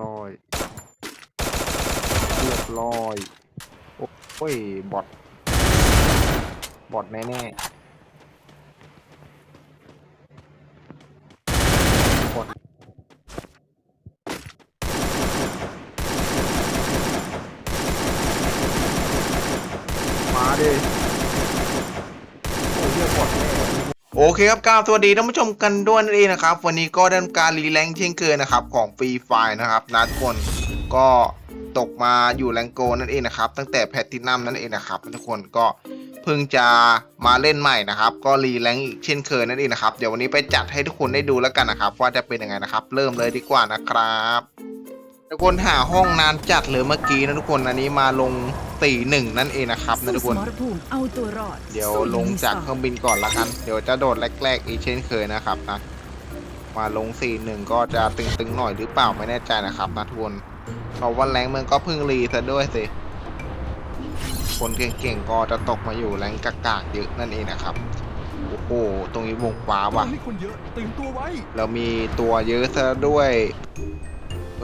ร้อยเรียบร้อย โอ้ย บอทบอทแน่ๆบอทมาดิ โอ้ยเรียกบอทแน่ โอ เคครับกราบสวัสดีท่านผู้ชมกันด้วยนั่นเองนะครับ วันนี้ก็ได้ทำการรีแลงค์เช่นเคยนะครับ ของฟรีไฟนะครับนะทุกคนก็ตกมาอยู่แรงโกนั่นเองนะครับ ตั้งแต่แพทตินัมนั่นเองนะครับทุกคนก็เพิ่งจะมาเล่นใหม่นะครับ ก็รีแลงค์อีกเช่นเคยนั่นเองนะครับเดี๋ยววันนี้ไปจัดให้ทุกคนได้ดูแล้วกันนะครับ ว่าจะเป็นยังไงนะครับ เริ่มเลยดีกว่านะครับ ทุกคนหาห้องนานจัดเลยเมื่อกี้นะทุกคนอันนี้มาลงตีหนึ่งนั่นเองนะครับนะสู้ทุกสคนมรภูมิเอาตัวรอดเดี๋ยวสู้ลงจากเคยิรื่องบินก่อนละกัน เดี๋ยวจะโดดแรกๆอีกเช่นเคยนะครับนะ มาลง4-1ก็จะตึงๆหน่อยหรือเปล่าไม่แน่ใจนะครับนะทุกคนเพราะวันแรงเมืองก็เพิ่งรีซะด้วยสิ คนเก่งๆก็จะตกมาอยู่แรงกากๆเยอะนั่นเองนะครับโอ้โห ตรงนี้วงฟ้าว่ะนี่คนเยอะตื่นตัวไว้เรามีตัวเยอะซะด้วย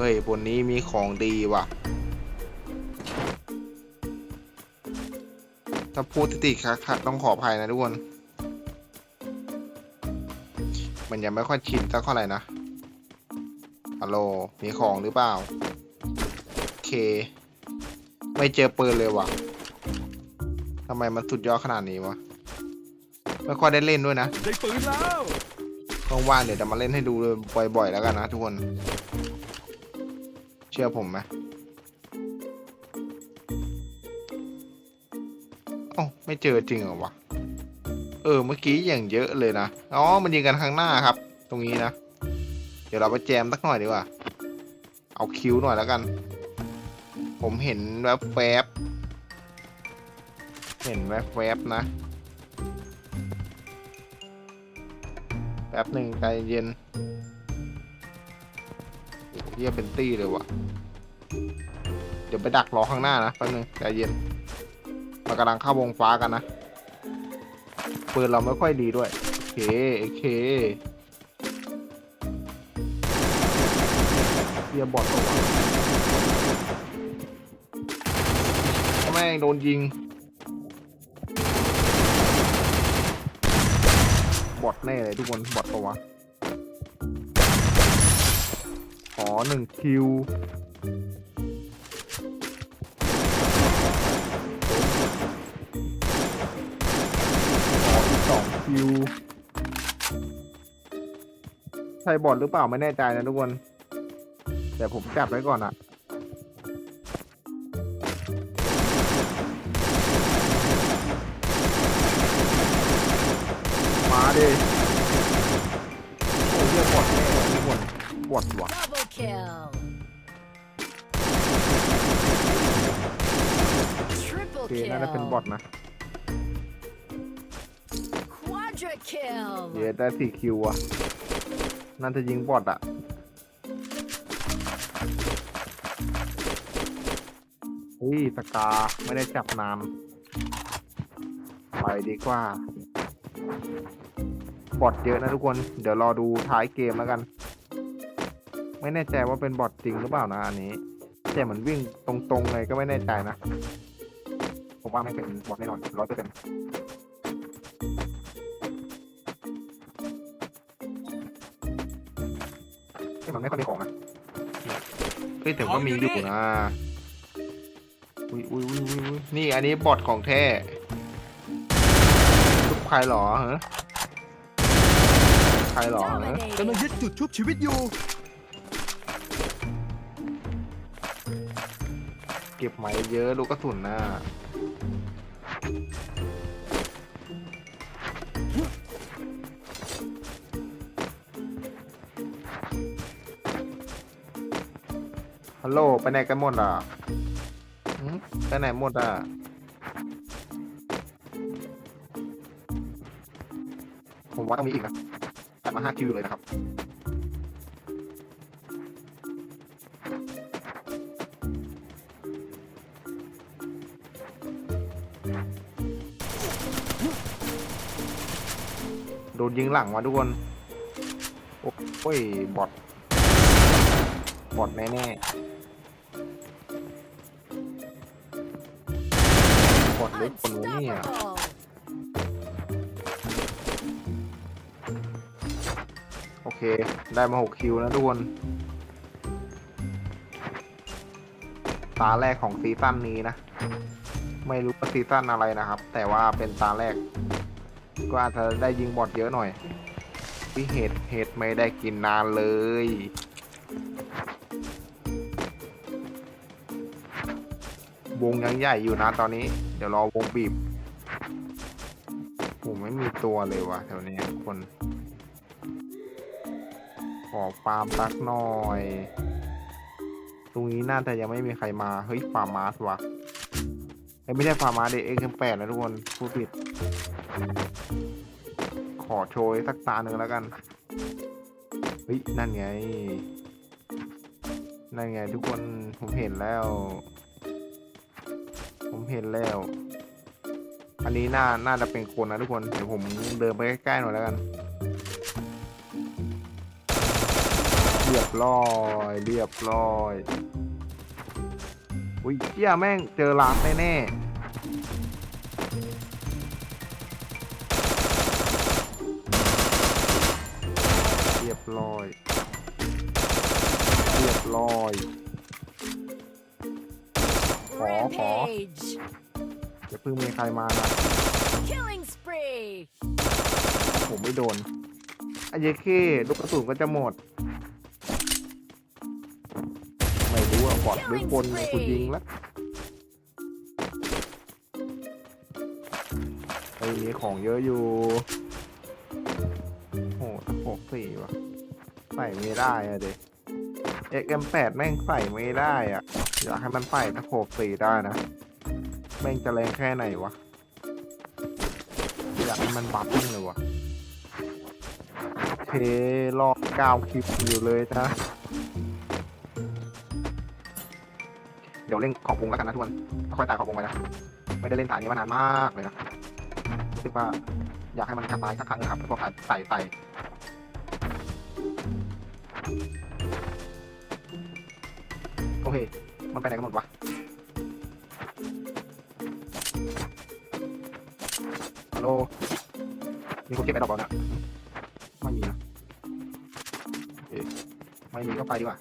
เฮ้ย บนนี้มีของดีว่ะ ถ้าพูดติดๆขัดๆต้องขออภัยนะทุกคน มันยังไม่ค่อยชินสักเท่าไหร่นะ ฮัลโหล มีของหรือเปล่า โอเค ไม่เจอปืนเลยว่ะ ทำไมมันสุดยอดขนาดนี้วะ ไม่ค่อยได้เล่นด้วยนะ ได้ปืนแล้วว่างๆเดี๋ยวจะมาเล่นให้ดูเลยบ่อยๆ แล้วกันนะทุกคนเชื่อผมไหมเอ้าไม่เจอจริงเหรอวะ เออ เมื่อกี้อย่างเยอะเลยนะ อ๋อ มันยิงกันข้างหน้าครับ ตรงนี้นะ เดี๋ยวเราไปแจมสักหน่อยดีกว่า เอาคิวหน่อยแล้วกัน ผมเห็นแวบแวบเห็นแวบแวบนะแป๊บหนึ่งใจเย็น เฮียเป็นตี้เลยวะเดี๋ยวไปดักรอข้างหน้านะแป๊บนึงใจเย็นมากำลังเข้าวงฟ้ากันนะปืนเราไม่ค่อยดีด้วย โอเค โอเคเฮียบอดตัวแม่งโดนยิง บอทแน่เลยทุกคน บอทปะว อหนึ่งคิว ขออีกสองคิว ใช่บอทหรือเปล่าไม่แน่ใจนะทุกคน แต่ผมจับไว้ก่อนอะมาดิ โอ้ยเรียกบอทแน่เลยทุก คนบอทวะ Double kill โอ Triple เคน่าจะเป็นบอท kill นะ Quadra kill เดี๋ยวได้สี่คิวอะน่าจะยิงบอทอะเฮ้ยสกาไม่ได้จับนานไปดีกว่า บอทเยอะนะทุกคน เดี๋ยวรอดูท้ายเกมแล้วกัน ไม่แน่ใจว่าเป็นบอทจริงหรือเปล่านะอันนี้ แต่เหมือนวิ่งตรงๆเลยก็ไม่แน่ใจนะ ผมว่าไม่เป็นบอทแน่นอนร้อยเปอร์เซ็นต์ที่มันไม่ค่อยมีของอะเฮ้ยแต่ก็มีอยู่นะอุ้ยอุ้ยอุ้ยอุ้ยนี่อันนี้บอทของแท้ทุกใครหรอเฮะใครหรอฮะกำลังยึดจุดชุบชีวิตอยู่ เก็บไหมเยอะลูกกระสุนน่ะฮัลโหลไปไหนกันหมดอะไปไหนหมดอะผมว่าต้องมีอีกนะตัดมาห้าคิวเลยนะครับ โดนยิงหลังมาทุกคน โอ้โยบอทบอดแน่ๆบอดหรือคนนี่ย Unstoppable. โอเค ได้มาหกคิวนะทุกคน ตาแรกของซีซั่นนี้นะ ไม่รู้ว่าซีซั่นอะไรนะครับ แต่ว่าเป็นตาแรก ก็อาจจะได้ยิงบอดเยอะหน่อยพี่เห็ดเห็ดไม่ได้กินนานเลย วงยังใหญ่อยู่นะตอนนี้ เดี๋ยวรอวงบีบผมไม่มีตัวเลยว่ะแถวนี้คน ขอฟาร์มสักหน่อย ตรงนี้น่าจะยังไม่มีใครมา เฮ้ยฟาร์มมาสวะเอ้ยไม่ใช่ฟาร์มมาเด็กเอ็กซ์แปดนะทุกคนพูดผิด ขอโชยสักตาหนึ่งแล้วกัน เฮ้ย นั่นไง นั่นไงทุกคน ผมเห็นแล้ว ผมเห็นแล้ว อันนี้น่า น่าจะเป็นคนนะทุกคน เดี๋ยวผมเดินไปใกล้ๆหน่อยแล้วกัน เรียบร้อย เรียบร้อยอุ้ยเชี่ยแม่งเจอร้านแน่ๆเรียบร้อย เรียบร้อย ขอขอ Rampage. อย่าเพิ่งมีใครมานะ Killing spree. ผมไม่โดนไอ้เยเคลูกกระสุนก็จะหมด ไม่รู้อะบอดหรือคนเนี่ยกูยิงแล้วไอ้มีของเยอะอยู่โอ้หกสี่ว่ะ ใส่ไม่ได้อะเด็ก XM8 แปดแม่งใส่ไม่ได้อะอยากให้มันใส่ถ้าโขกสี่ได้นะ แม่งจะแรงแค่ไหนวะ อยากให้มันบัฟบ้างเลยวะเครอบเก้าคลิปอยู่เลยนะ เดี๋ยวเล่นของวงแล้วกันนะทุกคนค่อยตายของวงไปนะ ไม่ได้เล่นสายนี้มานานมากเลยนะรู้สึกว่าอยากให้มันกลับมาอีกสักครั้งนะครับพวกใส่ใส่ โอเค มันไปไหนกันหมดวะ ฮัลโหล มีคนเก็บไปดอกบอลนะไม่มีนะโอเคไม่มีก็ไปดีกว่า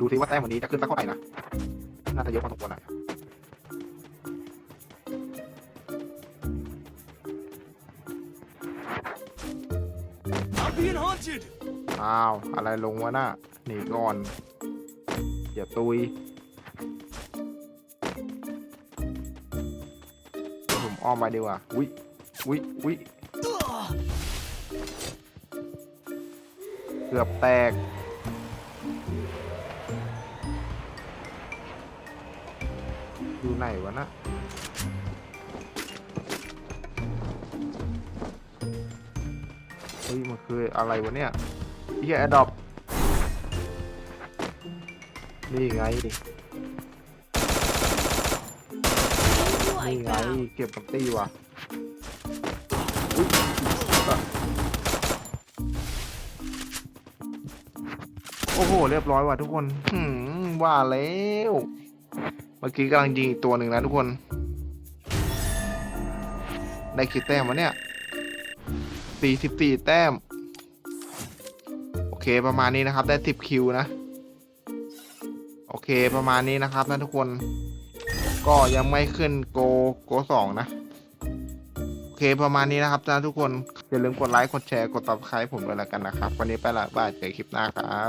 ดูซิว่าแต้มวันนี้จะขึ้นสักเท่าไหร่นะ น่าจะเยอะพอสมควรหน่อ being haunted อ้าว อะไรลงวะน่ะหนีก่อนอย่าตุยเดียวผมอ้อมไปดีกว่าวิวิวิเกือบแตกอยู่ไหนวะน่ะ ฮ้ยมันคืออะไรวะเนี่ยเฮียแอดดอปนี่ไงนี่ไงเก็บกับตี้ว่ะโอ้โห เรียบร้อยว่ะทุกคนหืมว่าแล้ว เมื่อกี้กำลังยิงอีกตัวหนึ่งนะทุกคน ได้กี่แต้มวะเนี่ย สี่สิบสี่แต้ม โอเคประมาณนี้นะครับได้สิบคิวนะ โอเคประมาณนี้นะครับนะทุกคน ก็ยังไม่ขึ้นโกโกสองนะ โอเคประมาณนี้นะครับนะทุกคน อย่าลืมกดไลค์ กดแชร์ กดติดตามผมด้วยแล้วกันนะครับ วันนี้ไปละบายเจอคลิปหน้าครับ